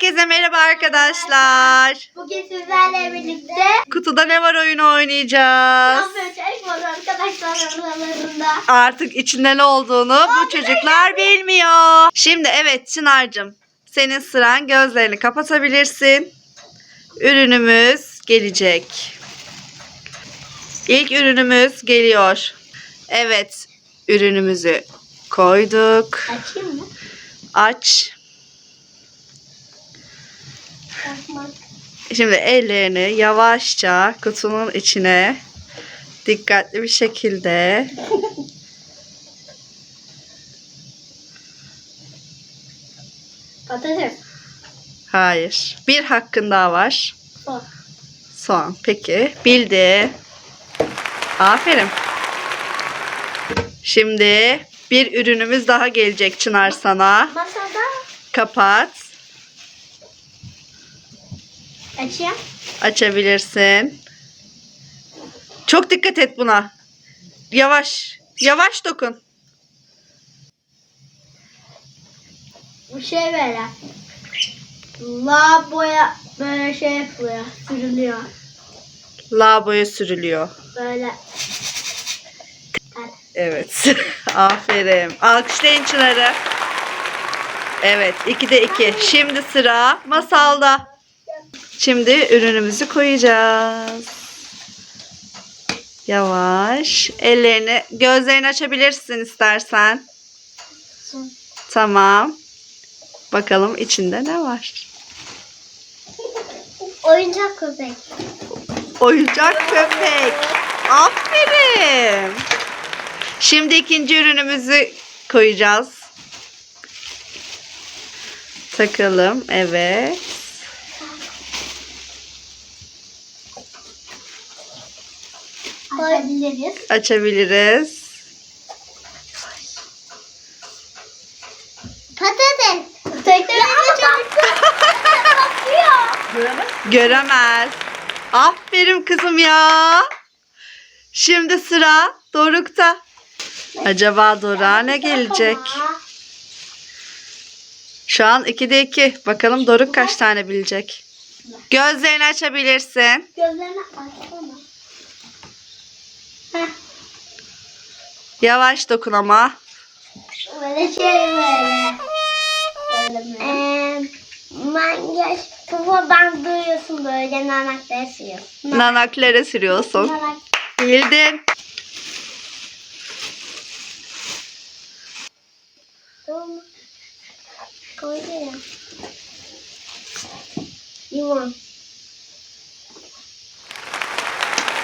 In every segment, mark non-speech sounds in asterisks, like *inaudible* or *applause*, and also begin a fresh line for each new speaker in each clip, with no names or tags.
Herkese merhaba arkadaşlar.
Bugün sizlerle birlikte
Kutuda ne var oyunu oynayacağız. Artık içinde ne olduğunu bu çocuklar bilmiyor. Şimdi evet Çınar'cığım senin sıran gözlerini kapatabilirsin. Ürünümüz gelecek. İlk ürünümüz geliyor. Evet ürünümüzü koyduk.
Açayım mı?
Aç. Şimdi ellerini yavaşça kutunun içine dikkatli bir şekilde
Patates.
hayır. Bir hakkın daha var.
Bak.
son. Peki. Bildi. Aferin. Şimdi bir ürünümüz daha gelecek Çınar sana.
Masada.
Kapat
açayım.
açabilirsin çok dikkat et buna yavaş yavaş dokun
Bu şey böyle. Laboya böyle şey yapılıyor. Sürülüyor.
lavaboya sürülüyor
Böyle.
Evet. *laughs* Aferin. Alkışlayın Çınar'ı. Evet. 2'de 2. Şimdi sıra masalda. Şimdi ürünümüzü koyacağız. Yavaş. Ellerini, gözlerini açabilirsin istersen. Tamam. Bakalım içinde ne var?
Oyuncak köpek.
Oyuncak köpek. Aferin. Şimdi ikinci ürünümüzü koyacağız. Takalım. Evet.
Koyabiliriz.
Açabiliriz.
Patates. Teknoloji Bakıyor.
Göremez. Aferin kızım ya. Şimdi sıra Doruk'ta. Acaba Doruk'a ne gelecek? Şu an 2'de 2. Bakalım Doruk kaç tane bilecek. Gözlerini açabilirsin.
Gözlerini açsana. Heh,
Yavaş dokun ama.
böyle şey böyle. Eee, makyaj kafadan duyuyorsun böyle nanakları sürüyorsun.
Nanaklara sürüyorsun.
Nanak.
Bildin.
Koyuyorum. Limon.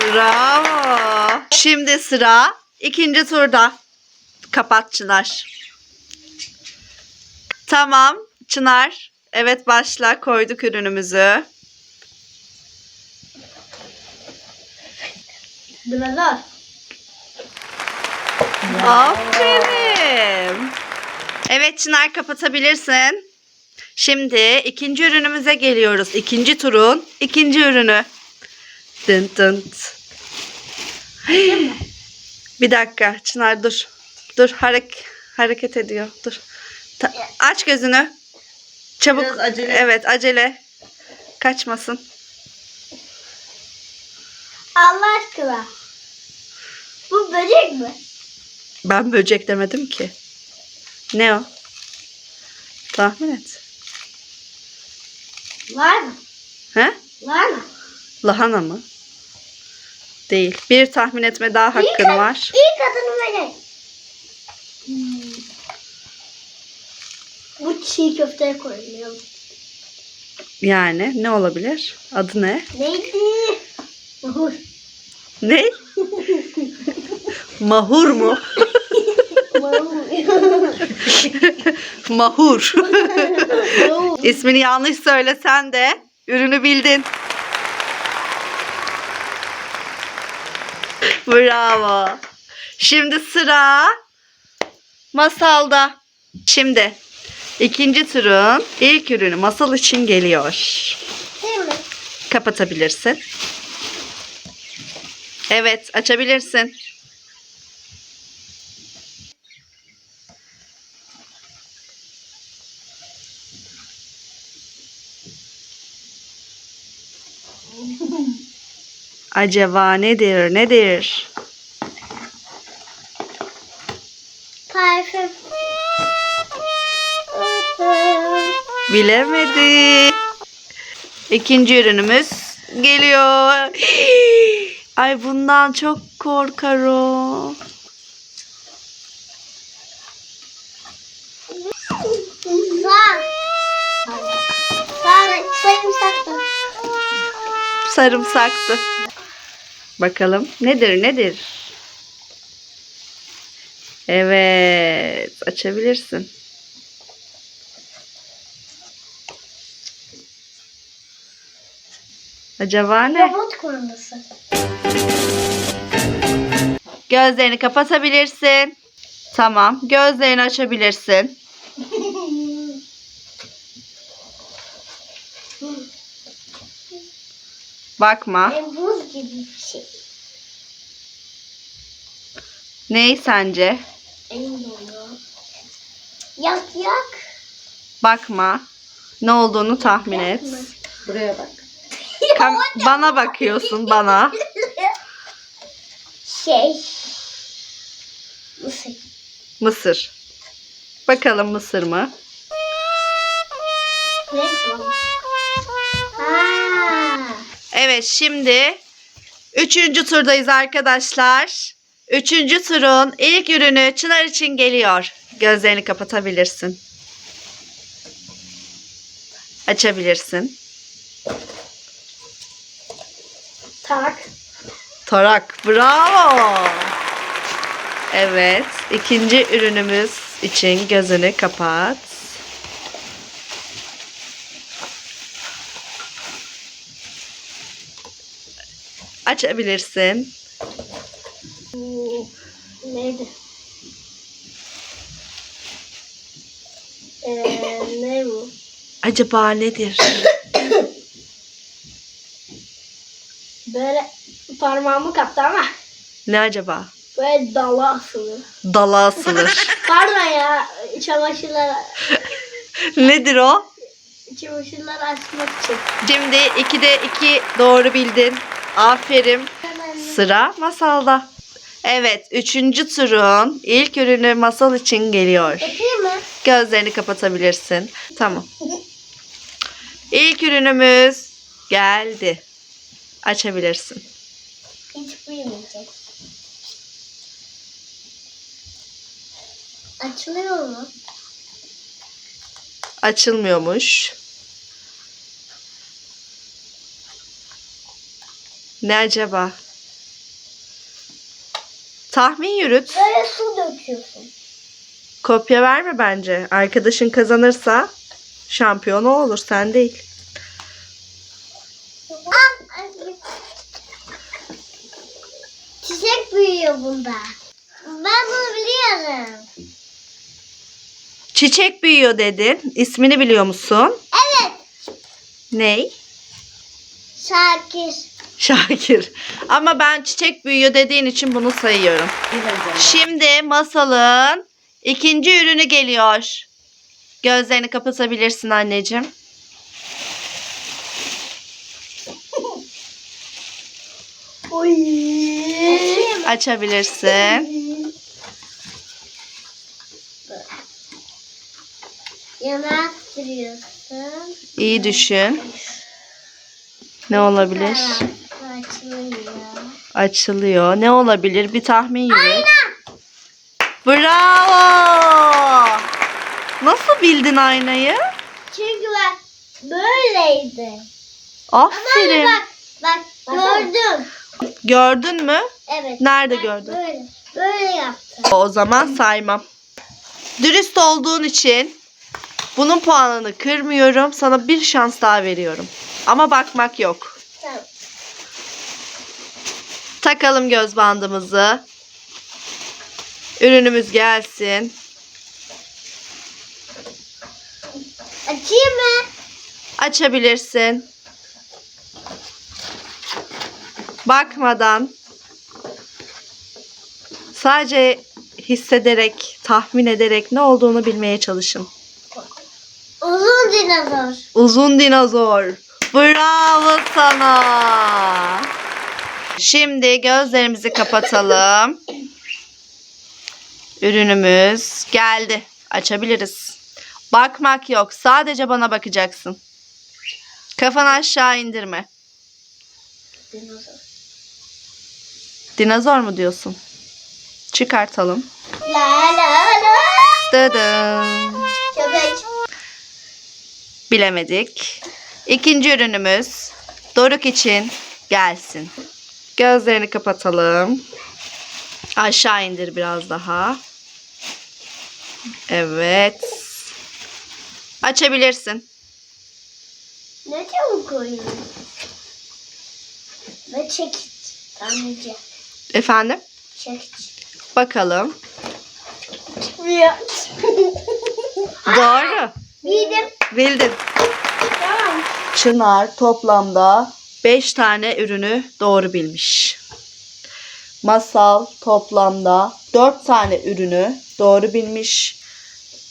Bravo. Şimdi sıra ikinci turda. Kapat Çınar. Tamam Çınar. Evet başla koyduk ürünümüzü.
Dinozor.
Aferin. Evet Çınar kapatabilirsin. Şimdi ikinci ürünümüze geliyoruz. İkinci turun ikinci ürünü. Dın dın. Bir dakika Çınar dur. Dur harek hareket ediyor. Dur. Ta- aç gözünü. Çabuk.
Biraz acele.
Evet acele. Kaçmasın.
Allah aşkına. Bu böcek mi?
Ben böcek demedim ki. Ne o? Tahmin et.
Var mı?
He?
Var mı?
Lahana mı? Değil. Bir tahmin etme daha hakkın
İlk-
var.
İlk adını böcek. Hmm. Bu çiğ köfteye koyuluyor.
Yani ne olabilir? Adı ne?
Neydi? Mahur.
Ne? *laughs* Mahur mu? Mahur.
Mahur.
İsmini yanlış söylesen de ürünü bildin. Bravo. Şimdi sıra masalda. Şimdi ikinci turun ilk ürünü masal için geliyor.
Değil mi?
Kapatabilirsin. Evet, açabilirsin. Acaba nedir nedir?
Parfüm.
Bilemedi. İkinci ürünümüz geliyor. Ay bundan çok korkarım.
Sarımsaklı.
Sarımsaktı. Bakalım nedir nedir? Evet açabilirsin. Acaba ne?
Robot kurması.
Gözlerini kapatabilirsin. Tamam. Gözlerini açabilirsin. Bakma.
E, buz gibi bir şey.
Ney sence?
Yak yak.
Bakma. Ne olduğunu tahmin et.
Buraya bak. *laughs*
Kam- bana bakıyorsun bana. *laughs*
Şey. Mısır.
Mısır. Bakalım mısır mı?
Ne? Ha.
Evet şimdi üçüncü turdayız arkadaşlar. Üçüncü turun ilk ürünü Çınar için geliyor. Gözlerini kapatabilirsin. Açabilirsin.
Tak.
Tarak. Bravo. Evet. ikinci ürünümüz için gözünü kapat. Açabilirsin.
Hmm, Neydi? Ee, ne bu?
Acaba nedir? *coughs*
Böyle parmağımı kaptı ama
Ne acaba?
böyle dala asılı.
Dala asılır. *laughs*
Pardon ya çamaşırlar *laughs*
nedir o?
çamaşırlar açmak için.
Şimdi 2'de 2 doğru bildin. Aferin. Sıra masalda. Evet, üçüncü turun ilk ürünü masal için geliyor.
Yapayım mı?
Gözlerini kapatabilirsin. Tamam. İlk ürünümüz geldi. Açabilirsin.
Hiç büyümeyecek. Açılıyor mu?
Açılmıyormuş. Ne acaba? Tahmin yürüt.
Böyle su döküyorsun.
Kopya verme bence. Arkadaşın kazanırsa şampiyon o olur. Sen değil.
Çiçek büyüyor bunda. Ben bunu biliyorum.
Çiçek büyüyor dedin. İsmini biliyor musun?
Evet.
Ney?
Şakir.
Şakir. Ama ben çiçek büyüyor dediğin için bunu sayıyorum. Şimdi masalın ikinci ürünü geliyor. Gözlerini kapatabilirsin anneciğim. *laughs*
Oy.
Açabilirsin.
Yana sürüyorsun.
İyi düşün. Ne olabilir?
Açılıyor.
Açılıyor. Ne olabilir? Bir tahmin yürüt. Bravo! Nasıl bildin aynayı?
Çünkü bak böyleydi. Ama
Aferin.
bak bak gördüm.
Gördün mü?
Evet.
Nerede
bak,
gördün?
Böyle. Böyle yaptım.
O zaman saymam. Dürüst olduğun için bunun puanını kırmıyorum. Sana bir şans daha veriyorum. Ama bakmak yok.
Tamam.
Takalım göz bandımızı. Ürünümüz gelsin.
Açayım mı?
Açabilirsin. Bakmadan sadece hissederek, tahmin ederek ne olduğunu bilmeye çalışın.
Uzun dinozor.
Uzun dinozor. Bravo sana. Şimdi gözlerimizi kapatalım. Ürünümüz geldi. Açabiliriz. Bakmak yok. Sadece bana bakacaksın. Kafanı aşağı indirme.
Dinozor.
Dinozor mu diyorsun? Çıkartalım.
La la la.
Dıdın.
Köpek.
Bilemedik. İkinci ürünümüz Doruk için gelsin. Gözlerini kapatalım. Aşağı indir biraz daha. Evet. Açabilirsin.
Ne çabuk oynuyor. Ve çekiç. Tanrıcı.
Efendim?
Çekiç.
Bakalım.
Çıkmıyor. *laughs*
Doğru.
Bildim.
Bildin.
Tamam.
Çınar toplamda 5 tane ürünü doğru bilmiş. Masal toplamda 4 tane ürünü doğru bilmiş.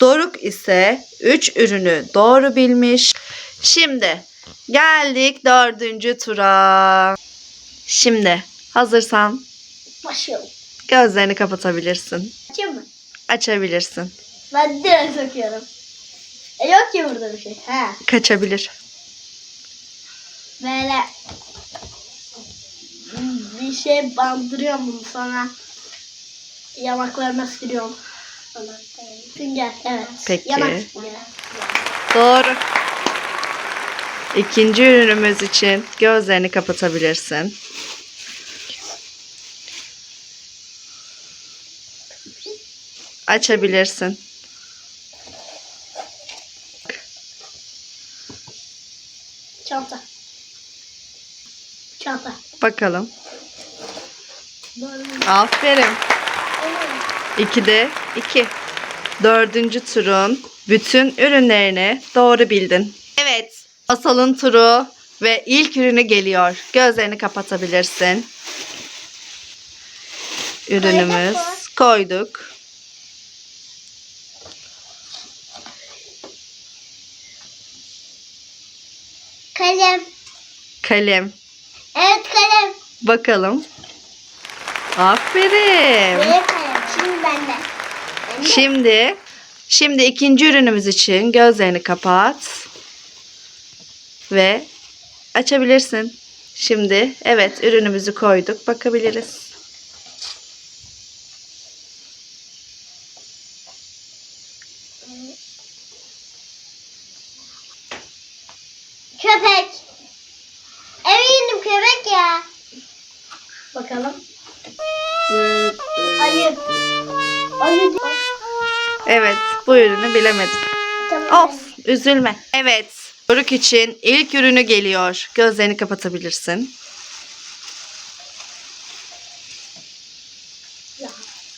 Doruk ise 3 ürünü doğru bilmiş. Şimdi geldik dördüncü tura. Şimdi hazırsan
Başlayalım.
gözlerini kapatabilirsin.
Açayım mı?
Açabilirsin.
Ben direkt sokuyorum. E yok ki burada bir şey. Ha.
Kaçabilir.
Böyle bir şey bandırıyorum bunu sonra yanaklarına sürüyorum. Sünger evet.
Peki.
Yanak.
Doğru. İkinci ürünümüz için gözlerini kapatabilirsin. Açabilirsin. Bakalım. Aferin. İkide iki. Dördüncü turun bütün ürünlerini doğru bildin. Evet. Asal'ın turu ve ilk ürünü geliyor. Gözlerini kapatabilirsin. Ürünümüz koyduk.
Kalem.
Kalem. Bakalım. Aferin.
Şimdi bende. Bende.
Şimdi şimdi ikinci ürünümüz için gözlerini kapat. Ve açabilirsin. Şimdi evet ürünümüzü koyduk. Bakabiliriz.
Köpek. Eminim köpek ya. Bakalım. Ayı.
Evet bu ürünü bilemedim.
Tamam.
Of üzülme. Evet Doruk için ilk ürünü geliyor. Gözlerini kapatabilirsin.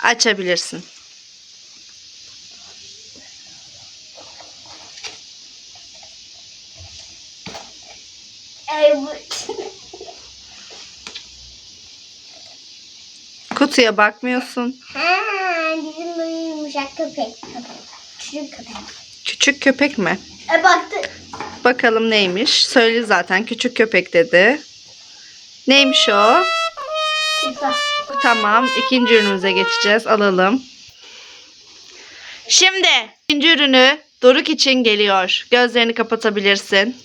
Açabilirsin.
Evet.
Kutuya bakmıyorsun.
Ha, bizim böyle yumuşak köpek. köpek. Küçük köpek.
Küçük köpek mi?
E baktı.
Bakalım neymiş. Söyle zaten küçük köpek dedi. Neymiş o?
Timsah.
Tamam. ikinci ürünümüze geçeceğiz. Alalım. Şimdi ikinci ürünü Doruk için geliyor. Gözlerini kapatabilirsin.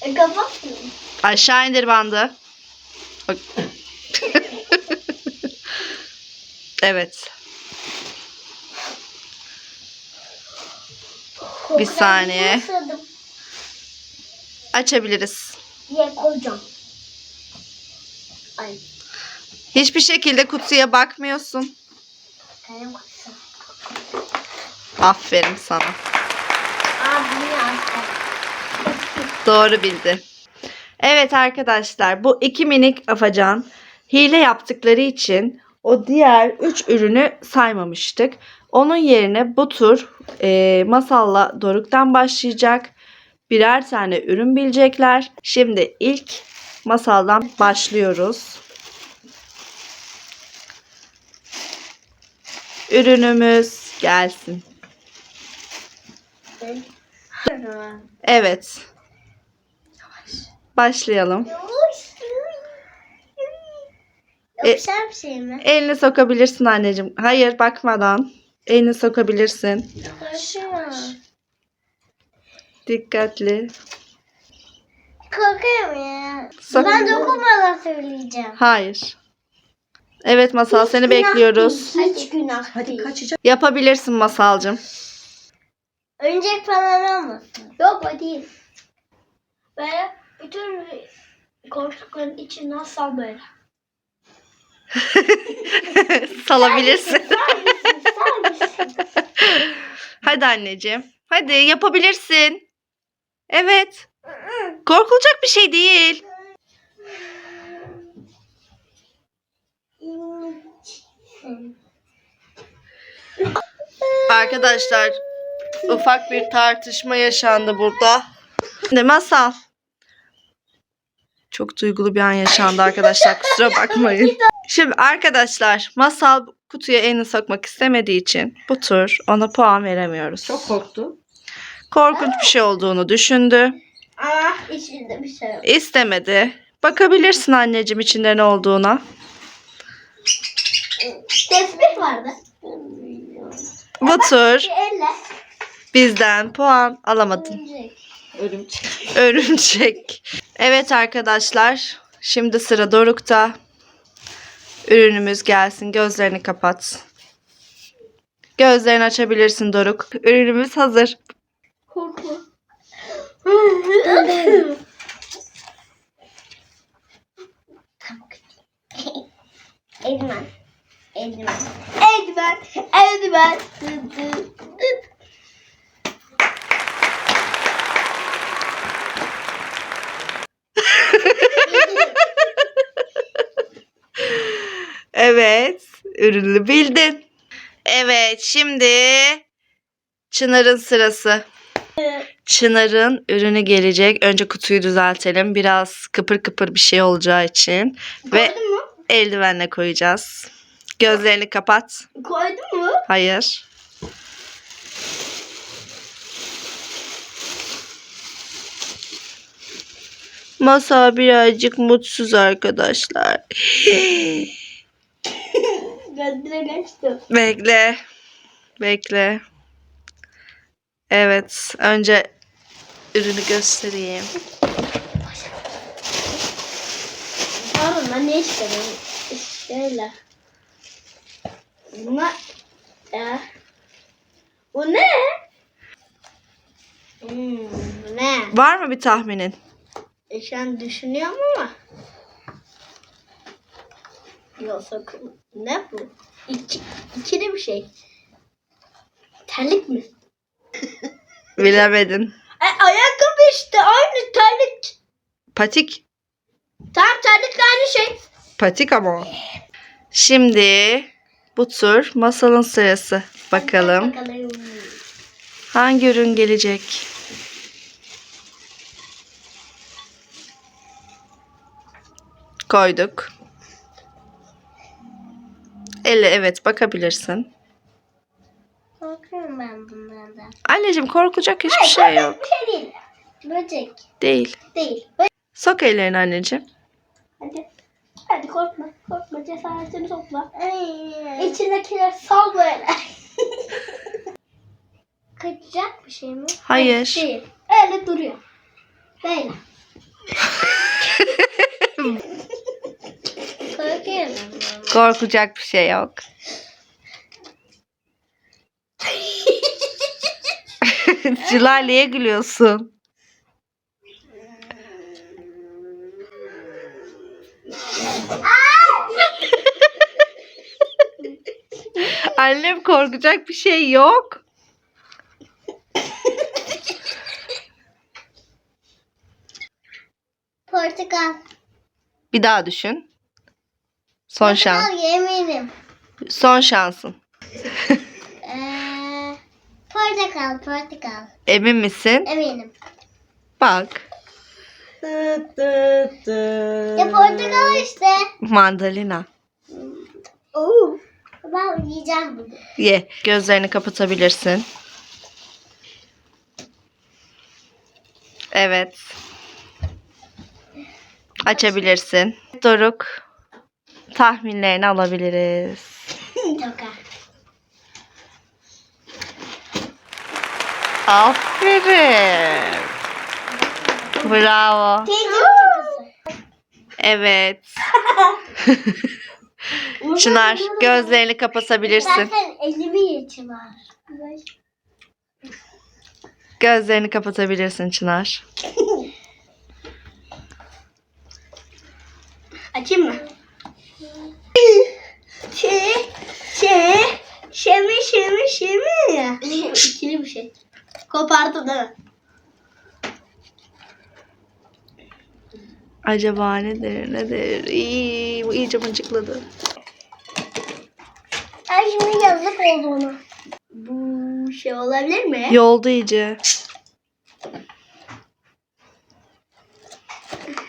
E kapat.
Aşağı indir bandı. *laughs* Evet. Bir saniye. Açabiliriz.
Diye koyacağım. Ay.
Hiçbir şekilde kutuya bakmıyorsun.
Kalem kutusu.
Aferin sana.
Abi.
Doğru bildi. Evet arkadaşlar bu iki minik afacan hile yaptıkları için o diğer üç ürünü saymamıştık. Onun yerine bu tur e, masalla Doruk'tan başlayacak. Birer tane ürün bilecekler. Şimdi ilk masaldan başlıyoruz. Ürünümüz gelsin. Evet. Başlayalım. E-
Yapışan bir şey mi?
Elini sokabilirsin anneciğim. Hayır bakmadan. Elini sokabilirsin.
Yapışıyor.
Dikkatli.
Korkuyorum ya.
Sok-
Ben dokunmadan söyleyeceğim.
Hayır. Evet Masal seni bekliyoruz.
Hiç günah
Hadi
değil.
kaçacak.
Yapabilirsin Masalcığım.
Oyuncak falan olmasın. Yok o değil. Böyle bütün koltukların içinden sal böyle. *laughs*
Salabilirsin. Hadi anneciğim. Hadi yapabilirsin. Evet. Korkulacak bir şey değil. Arkadaşlar ufak bir tartışma yaşandı burada. Şimdi masal. Çok duygulu bir an yaşandı arkadaşlar kusura bakmayın. Şimdi arkadaşlar masal kutuya elini sokmak istemediği için bu tur ona puan veremiyoruz.
Çok korktu.
Korkunç bir şey olduğunu düşündü.
Ama içinde bir şey yok.
İstemedi. Bakabilirsin anneciğim içinde ne olduğuna.
Tesbih vardı.
Bu tur
elle.
bizden puan alamadın.
Oyuncak.
Örümcek. *laughs*
Örümcek. Evet arkadaşlar. Şimdi sıra Doruk'ta. Ürünümüz gelsin. Gözlerini kapat. Gözlerini açabilirsin Doruk. Ürünümüz hazır.
Korkma. Eldiven. Eldiven. Eldiven. Eldiven.
Evet. Ürünü bildin. Evet. Şimdi Çınar'ın sırası. Çınar'ın ürünü gelecek. Önce kutuyu düzeltelim. Biraz kıpır kıpır bir şey olacağı için. Ve
Koydun mu?
eldivenle koyacağız. Gözlerini kapat.
Koydun mu?
Hayır. Masa birazcık mutsuz arkadaşlar. *laughs*
Gözüne kaçtı.
Bekle. Bekle. Evet. Önce ürünü göstereyim.
Pardon ben ne istedim? Şöyle. Bunlar... Ya. Bu ne? Hmm, bu ne?
Var mı bir tahminin?
E, şu an düşünüyorum ama. Yok sakın. Ne bu? İki, ikili bir şey. Terlik mi? *laughs*
Bilemedin.
E, ayakkabı işte aynı terlik.
Patik.
Tam terlikle aynı şey.
Patik ama o. Şimdi bu tur masalın sırası. Bakalım
Bakalım.
hangi ürün gelecek? Koyduk. Elle evet bakabilirsin.
Korkuyorum ben bunlardan.
Anneciğim korkacak hiçbir şey yok.
Bir şey değil. Böcek
Değil.
değil.
Sok ellerini anneciğim.
Hadi. Hadi korkma. Korkma. Cesaretini topla. İçindekileri sal böyle. *laughs* Kaçacak bir şey mi?
Hayır.
Değil. Öyle duruyor. Böyle. *laughs* Korkuyorum.
Korkacak bir şey yok. *laughs* Niye gülüyorsun? *laughs* Annem korkacak bir şey yok.
Portakal.
Bir daha düşün. Son şans.
Portakal yeminim.
Son şansın. *laughs*
Ee, portakal, portakal.
Emin misin?
Eminim.
Bak.
Ya portakal işte.
Mandalina.
Oo. Ben yiyeceğim bunu.
Ye. Gözlerini kapatabilirsin. Evet. Açabilirsin. Doruk tahminlerini alabiliriz.
Toka.
Aferin. Bravo. Evet. *laughs* Çınar gözlerini kapatabilirsin.
Zaten elimi içi var.
Gözlerini kapatabilirsin Çınar. *laughs*
Açayım mı? Şey, şey, şemi, şemi, şemi. *laughs* İkili bir şey. Kopardım değil mi?
Acaba nedir nedir? İyi, bu iyice mıncıkladı.
Ay şimdi yazık oldu ona. Bu şey olabilir mi?
Yoldu iyice.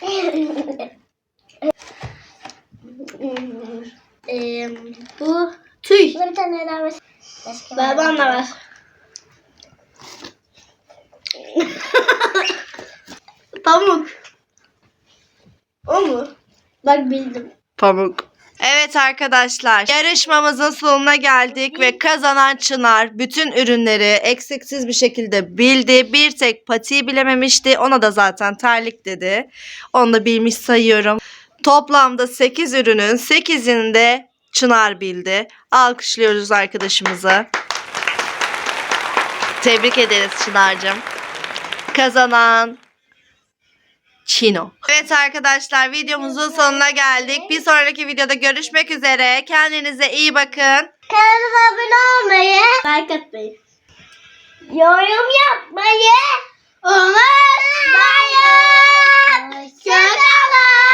*laughs*
Eee, bu tüy. bir tane daha var. Babam da var. *laughs* Pamuk. O mu? Bak bildim.
Pamuk. Evet arkadaşlar yarışmamızın sonuna geldik ve kazanan Çınar bütün ürünleri eksiksiz bir şekilde bildi. Bir tek patiyi bilememişti ona da zaten terlik dedi. Onu da bilmiş sayıyorum. Toplamda 8 ürünün 8'ini de Çınar bildi. Alkışlıyoruz arkadaşımızı. Tebrik ederiz Çınar'cığım. Kazanan Çino. Evet arkadaşlar videomuzun sonuna geldik. Bir sonraki videoda görüşmek üzere. Kendinize iyi bakın.
Kanalıma abone olmayı, like atmayı, yorum yapmayı unutmayın. Hoşçakalın.